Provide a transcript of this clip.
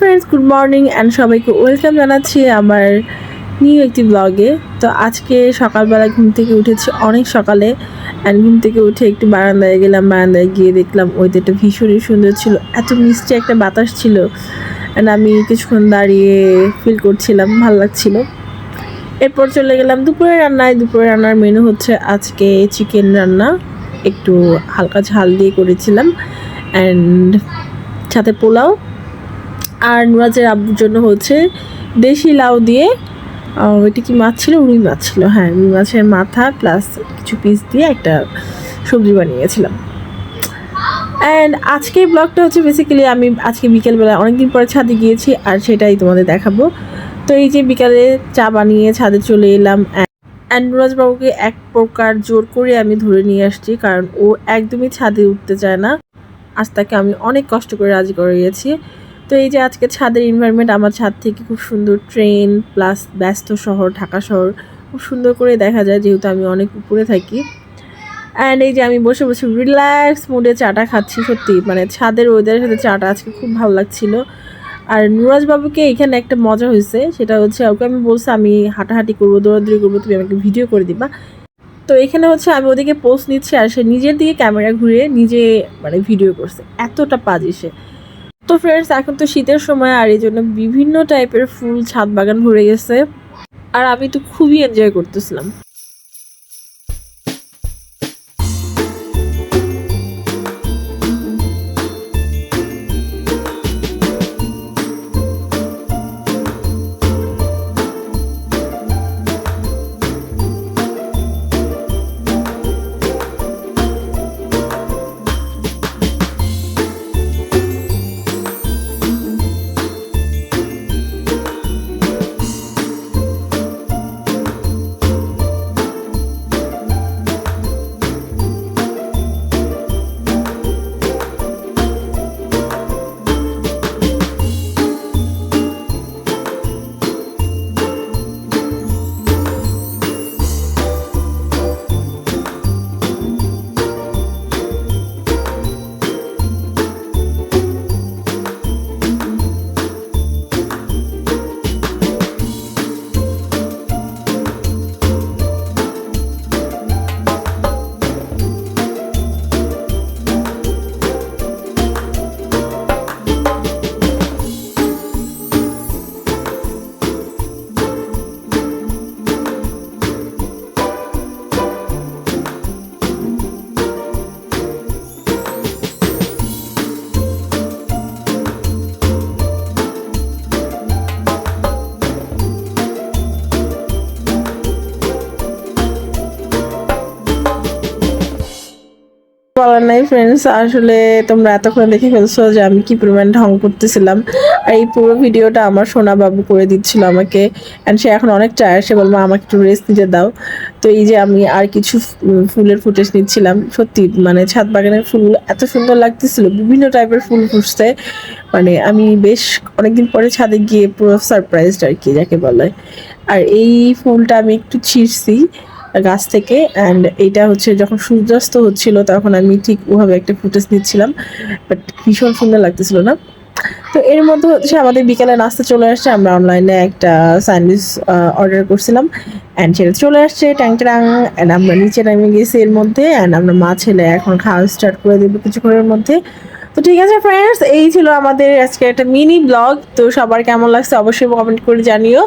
Friends, good morning and সবাইকে welcome জানাচ্ছি আমার নিউ একটি ব্লগে। তো আজকে সকালবেলা ঘুম থেকে উঠেছি অনেক সকালে অ্যান্ড ঘুম থেকে উঠে একটু বারান্দায় গেলাম, বারান্দায় গিয়ে দেখলাম ওয়েদারটা ভীষণই সুন্দর ছিল, এত মিষ্টি একটা বাতাস ছিল অ্যান্ড আমি কিছুক্ষণ দাঁড়িয়ে ফিল করছিলাম, ভালো লাগছিল। এরপর চলে গেলাম দুপুরে রান্নায় দুপুরে রান্নার মেনু হচ্ছে আজকে চিকেন রান্না, একটু হালকা ঝাল দিয়ে করেছিলাম অ্যান্ড সাথে পোলাও আর নুরাজের আব্বুর জন্য হচ্ছে দেশি লাউ দিয়ে ওইটা কি মাছ ছিল? রুই মাছ ছিল। হ্যাঁ রুই মাছের মাথা প্লাস কিছু পিস দিয়ে একটা সবজি বানিয়েছিলাম। অ্যান্ড আজকের ব্লগটা হচ্ছে বেসিক্যালি আমি আজকে বিকেলবেলা অনেকদিন পরে ছাদে গিয়েছি আর সেটাই তোমাদের দেখাবো। তো এই যে বিকালে চা বানিয়ে ছাদে চলে এলাম অ্যান্ড নুরাজ বাবুকে এক প্রকার জোর করে আমি ধরে নিয়ে আসছি কারণ ও একদমই ছাদে উঠতে চায় না। আজ তাকে আমি অনেক কষ্ট করে রাজি করিয়েছি। তো এই যে আজকে ছাদের এনভায়রনমেন্ট আমার ছাদ থেকে খুব সুন্দর ট্রেন প্লাস ব্যস্ত শহর, ঢাকা শহর, খুব সুন্দর করে দেখা যায় যেহেতু আমি অনেক উপরে থাকি। অ্যান্ড এই যে আমি বসে বসে রিল্যাক্স মুডে চাটা খাচ্ছি, সত্যি মানে ছাদের ওয়েদারের সাথে চাটা আজকে খুব ভালো লাগছিল। আর নুরাজ বাবুকে এখানে একটা মজা হয়েছে, সেটা হচ্ছে ওকে আমি বলছি, আমি হাঁটাহাঁটি করব, দৌড়াদৌড়ি করব, তুমি আমাকে ভিডিও করে দিবা। তো এখানে হচ্ছে আমি ওদিকে পোস্ট নিচ্ছি আর সে নিজের দিকে ক্যামেরা ঘুরিয়ে নিজে মানে ভিডিও করছে। এতটা পাজি সে। তো ফ্রেন্ডস এখন তো শীতের সময় আর এই জন্য বিভিন্ন টাইপের ফুল ছাদ বাগান ভরে গেছে। আর আমি তো খুবই এনজয় করতেছিলাম। বলার নাই ফ্রেন্ডস আসলে তোমরা এতক্ষণ দেখে ফেলছো যে আমি কি পরিমাণ ঢং করতেছিলাম। আর এই পুরো ভিডিওটা আমার সোনা বাবু করে দিচ্ছিল আমাকে। অ্যান্ড সে এখন অনেক চায় সে বলব আমাকে একটু রেস্ট নিতে দাও। তো এই যে আমি আর কিছু ফুলের ফুটেজ নিচ্ছিলাম। সত্যি মানে ছাদ বাগানের ফুল এত সুন্দর লাগতেছিল, বিভিন্ন টাইপের ফুল ফুটছে। মানে আমি বেশ অনেকদিন পরে ছাদে গিয়ে পুরো সারপ্রাইজড আর কি, যাকে বলে। আর এই ফুলটা আমি একটু ছিঁড়ছি। গাছ থেকে অ্যান্ড এটা হচ্ছে যখন সূর্যাস্ত হচ্ছিল তখন আমি ঠিক ওভাবে একটা ফুটেজ নিচ্ছিলাম বাট ভীষণ সুন্দর লাগতেছিল না। তো এর মধ্যে হচ্ছে আমাদের বিকেলে নাস্তা চলে আসছে, আমরা অনলাইনে একটা স্যান্ডউইচ অর্ডার করছিলাম অ্যান্ড সেটা চলে আসছে ট্যাং ট্যাং অ্যান্ড আমরা নিচে নামে গেছি এর মধ্যে অ্যান্ড আমরা মা ছেলে এখন খাওয়া স্টার্ট করে দেবো কিছুক্ষণের মধ্যে। তো ঠিক আছে ফ্রেন্ডস এই ছিল আমাদের আজকে একটা মিনি ব্লগ তো সবার কেমন লাগছে অবশ্যই কমেন্ট করে জানিও।